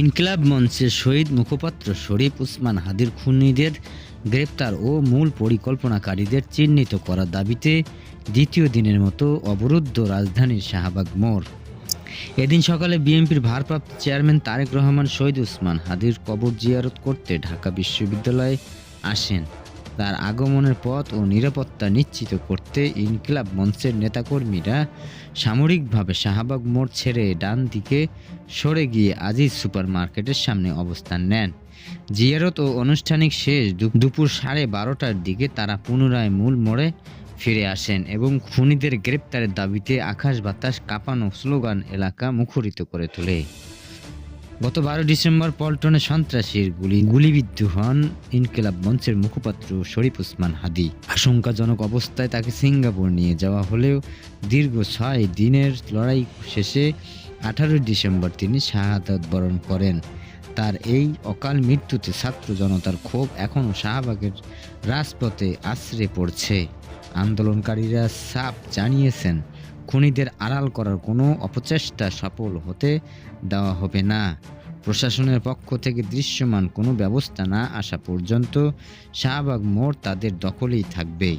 ইনকিলাব মঞ্চের শহীদ মুখপাত্র শরীফ উসমান হাদির খুনিদের গ্রেপ্তার ও মূল পরিকল্পনাকারীদের চিহ্নিত করার দাবিতে দ্বিতীয় দিনের মতো অবরুদ্ধ রাজধানীর শাহবাগ মোড়। এদিন সকালে বিএনপির ভারপ্রাপ্ত চেয়ারম্যান তারেক রহমান শহীদ উসমান হাদির কবর জিয়ারত করতে ঢাকা বিশ্ববিদ্যালয়ে আসেন। তার আগমনের পথ ও নিরাপত্তা নিশ্চিত করতে ইনকিলাব মঞ্চের নেতাকর্মীরা সামরিকভাবে শাহবাগ মোড় ছেড়ে ডান দিকে সরে গিয়ে আজিজ সুপার মার্কেটের সামনে অবস্থান নেন। জিয়ারত ও আনুষ্ঠানিক শেষ দুপুর সাড়ে বারোটার দিকে তারা পুনরায় মূল মোড়ে ফিরে আসেন এবং খুনিদের গ্রেপ্তারের দাবিতে আকাশ বাতাস কাঁপানো স্লোগান এলাকা মুখরিত করে তোলে। গত বারো ডিসেম্বর পল্টনে সন্ত্রাসীর গুলি গুলিবিদ্ধ হন ইনকিলাব মঞ্চের মুখপাত্র শরীফ উসমান হাদি। আশঙ্কাজনক অবস্থায় তাকে সিঙ্গাপুর নিয়ে যাওয়া হলেও দীর্ঘ ছয় দিনের লড়াই শেষে আঠারোই ডিসেম্বর তিনি শাহাদাত বরণ করেন। তার এই অকাল মৃত্যুতে ছাত্র জনতার ক্ষোভ এখনও শাহবাগের রাজপথে আশ্রে পড়ছে। আন্দোলনকারীরা সাপ জানিয়েছেন খুনিদের আড়াল করার কোনো অপচেষ্টা সফল হতে দেওয়া হবে না। প্রশাসনের পক্ষ থেকে দৃশ্যমান কোনো ব্যবস্থা না আসা পর্যন্ত শাহবাগ মোড় তাদের দখলেই থাকবে